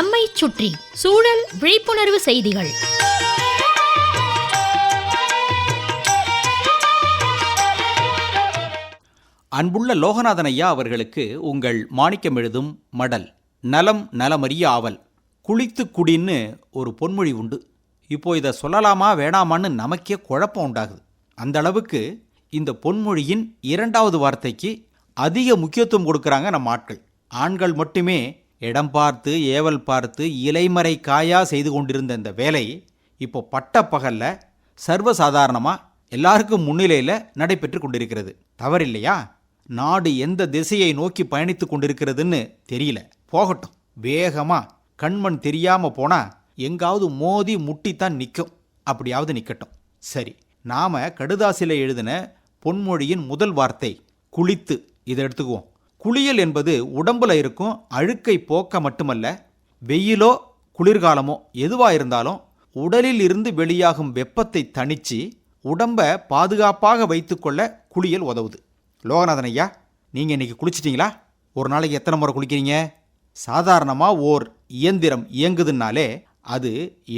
நம்மை சுற்றி சூழல் விழிப்புணர்வு செய்திகள். அன்புள்ள லோகநாதன் ஐயா அவர்களுக்கு உங்கள் மாணிக்கம் எழுதும் மடல் நலம் நலமறிய ஆவல் குளித்து குடின்னு ஒரு பொன்மொழி உண்டு. இப்போ இதை சொல்லலாமா வேணாமான்னு நமக்கே குழப்பம் உண்டாகுது. அந்த அளவுக்கு இந்த பொன்மொழியின் இரண்டாவது வார்த்தைக்கு அதிக முக்கியத்துவம் கொடுக்குறாங்க நம்ம ஆட்கள். ஆண்கள் மட்டுமே இடம் பார்த்து ஏவல் பார்த்து இலைமறை காயா செய்து கொண்டிருந்த இந்த வேலை இப்போ பட்ட பகல்ல சர்வசாதாரணமாக எல்லாருக்கும் முன்னிலையில் நடைபெற்று கொண்டிருக்கிறது. தவறில்லையா? நாடு எந்த திசையை நோக்கி பயணித்து கொண்டிருக்கிறதுன்னு தெரியல. போகட்டும். வேகமாக கண்மண் தெரியாமல் போனால் எங்காவது மோதி முட்டித்தான் நிற்கும் அப்படியாவது நிற்கட்டும் சரி. நாம் கடுதாசில எழுதின பொன்மொழியின் முதல் வார்த்தை குளித்து இதை எடுத்துக்குவோம். குளியல் என்பது உடம்புல இருக்கும் அழுக்கை போக்க மட்டுமல்ல வெயிலோ குளிர்காலமோ எதுவாக இருந்தாலும் உடலில் இருந்து வெளியாகும் வெப்பத்தை தணிச்சு உடம்ப பாதுகாப்பாக வைத்துக்கொள்ள குளியல் உதவுது. லோகநாதன் ஐயா நீங்கள் இன்னைக்கு குளிச்சிட்டிங்களா? ஒரு நாளைக்கு எத்தனை முறை குளிக்கிறீங்க? சாதாரணமாக ஓர் இயந்திரம் இயங்குதுன்னாலே அது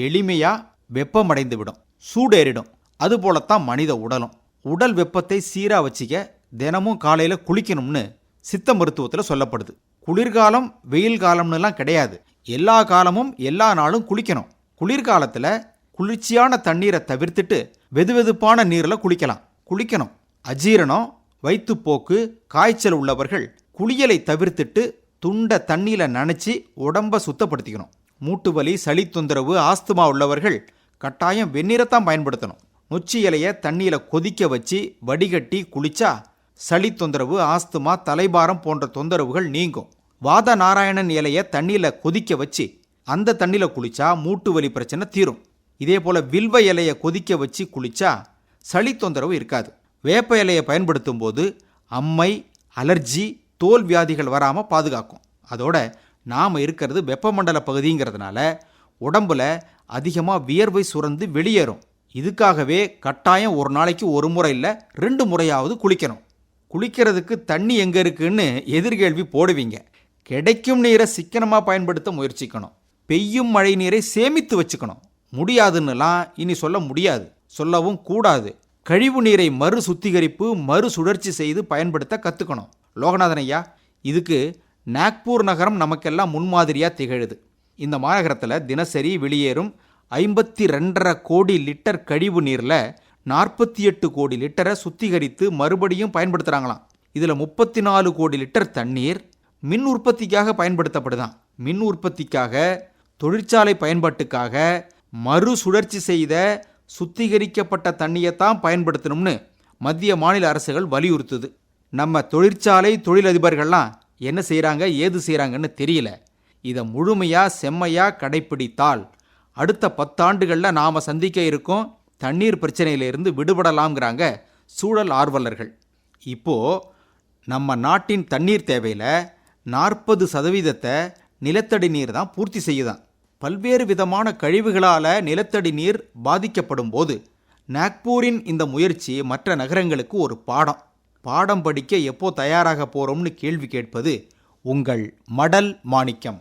எளிமையாக வெப்பமடைந்து விடும் சூடேறிடும். அதுபோலத்தான் மனித உடலும். உடல் வெப்பத்தை சீராக வச்சுக்க தினமும் காலையில் குளிக்கணும்னு சித்த மருத்துவத்தில் சொல்லப்படுது. குளிர்காலம் வெயில் காலம்னுலாம் கிடையாது. எல்லா காலமும் எல்லா நாளும் குளிக்கணும். குளிர்காலத்தில் குளிர்ச்சியான தண்ணீரை தவிர்த்துட்டு வெதுவெதுப்பான நீரில் குளிக்கலாம். குளிக்கணும். அஜீரணம் வயிற்றுப்போக்கு காய்ச்சல் உள்ளவர்கள் குளியலை தவிர்த்துட்டு துண்டை தண்ணியில் நனைச்சி உடம்ப சுத்தப்படுத்திக்கணும். மூட்டு வலி சளி தொந்தரவு ஆஸ்துமா உள்ளவர்கள் கட்டாயம் வெந்நீரைத்தான் பயன்படுத்தணும். நொச்சி இலையை தண்ணியில் கொதிக்க வச்சு வடிகட்டி குளிச்சா சளி தொந்தரவு ஆஸ்துமா தலைபாரம் போன்ற தொந்தரவுகள் நீங்கும். வாத நாராயணன் இலையை தண்ணியில் கொதிக்க வச்சு அந்த தண்ணியில் குளிச்சா மூட்டு வலி பிரச்சனை தீரும். இதே போல் வில்வ இலையை கொதிக்க வச்சு குளிச்சா சளி தொந்தரவு இருக்காது. வேப்ப இலையை பயன்படுத்தும் போது அம்மை அலர்ஜி தோல் வியாதிகள் வராமல் பாதுகாக்கும். அதோட நாம் இருக்கிறது வெப்பமண்டல பகுதிங்கிறதுனால உடம்புல அதிகமாக வியர்வை சுரந்து வெளியேறும். இதுக்காகவே கட்டாயம் ஒரு நாளைக்கு ஒரு முறை இல்லை ரெண்டு முறையாவது குளிக்கணும். குளிக்கிறதுக்கு தண்ணி எங்கே இருக்குன்னு எதிர்கேள்வி போடுவீங்க. கிடைக்கும் நீரை சிக்கனமாக பயன்படுத்த முயற்சிக்கணும். பெய்யும் மழை நீரை சேமித்து வச்சுக்கணும். முடியாதுன்னுலாம் இனி சொல்ல முடியாது. சொல்லவும் கூடாது. கழிவு நீரை மறு சுத்திகரிப்பு மறு சுழற்சி செய்து பயன்படுத்த கற்றுக்கணும் லோகநாதன் ஐயா இதுக்கு நாக்பூர் நகரம் நமக்கெல்லாம் முன்மாதிரியாக திகழுது. இந்த மாநகரத்தில் தினசரி வெளியேறும் ஐம்பத்தி ரெண்டரை கோடி லிட்டர் கழிவு நீரில் நாற்பத்தி எட்டு கோடி லிட்டரை சுத்திகரித்து மறுபடியும் பயன்படுத்துகிறாங்களாம் இதில் முப்பத்தி நாலு கோடி லிட்டர் தண்ணீர் மின் உற்பத்திக்காக பயன்படுத்தப்படுதான் மின் உற்பத்திக்காக தொழிற்சாலை பயன்பாட்டுக்காக மறு சுழற்சி செய்த சுத்திகரிக்கப்பட்ட தண்ணியை தான் பயன்படுத்தணும்னு மத்திய மாநில அரசுகள் வலியுறுத்துது. நம்ம தொழிற்சாலை தொழிலதிபர்கள்லாம் என்ன செய்கிறாங்க ஏது செய்கிறாங்கன்னு தெரியல. இதை முழுமையாக செம்மையாக கடைப்பிடித்தால் அடுத்த பத்தாண்டுகளில் நாம் சந்திக்க இருக்கும் தண்ணீர் பிரச்சனையிலிருந்து விடுபடலாம்ங்கிறாங்க சூழல் ஆர்வலர்கள். இப்போது நம்ம நாட்டின் தண்ணீர் தேவையில் நாற்பது சதவீதத்தை நிலத்தடி நீர் தான் பூர்த்தி செய்யுதான். பல்வேறு விதமான கழிவுகளால் நிலத்தடி நீர் பாதிக்கப்படும் போது நாக்பூரின் இந்த முயற்சி மற்ற நகரங்களுக்கு ஒரு பாடம். பாடம் படிக்க எப்போ தயாராக போகிறோம்னு கேள்வி கேட்பது உங்கள் மடல் மாணிக்கம்.